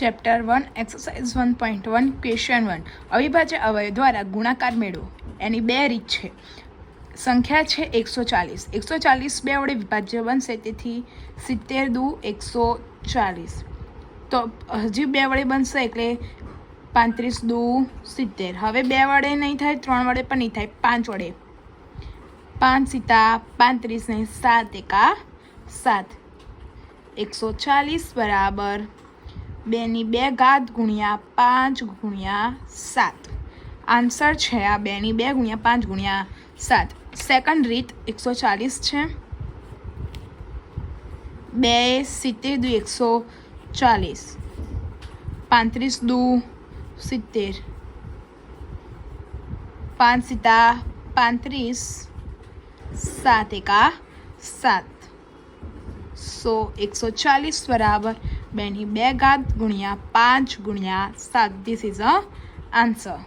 Chapter one, exercise one point one, question one. અવિભાજ્ય અવયવ દ્વારા ગુણાકાર મેળવો. એની બે રીત છે. સંખ્યા છે એકસો ચાલીસ. એકસો ચાલીસ બે વડે વિભાજ્ય બનશે, તેથી સિત્તેર દુ એકસો ચાલીસ. તો હજી બે વડે બનશે એટલે પાંત્રીસ દુ સિત્તેર. હવે બે વડે નહીં થાય, ત્રણ વડે પણ નહીં થાય, પાંચ વડે. પાંચ સીતા પાંત્રીસ ને સાત એકા સાત. એકસો ચાલીસ બરાબર બેની બે ઘાત ગુણ્યા પાંચ ગુણ્યા સાત આન્સર છે આ બેની બે ગુણ્યા પાંચ ગુણ્યા સાત સેકન્ડ રીત એકસો ચાલીસ છે બે સિત્તેર દુ એકસો ચાલીસ પાંત્રીસ દુ સિત્તેર પાંચ સીતા પાંત્રીસ સાત એકા સાત સો એકસો ચાલીસ બરાબર બેની બે ઘાત ગુણ્યા પાંચ ગુણ્યા સાત. This is a answer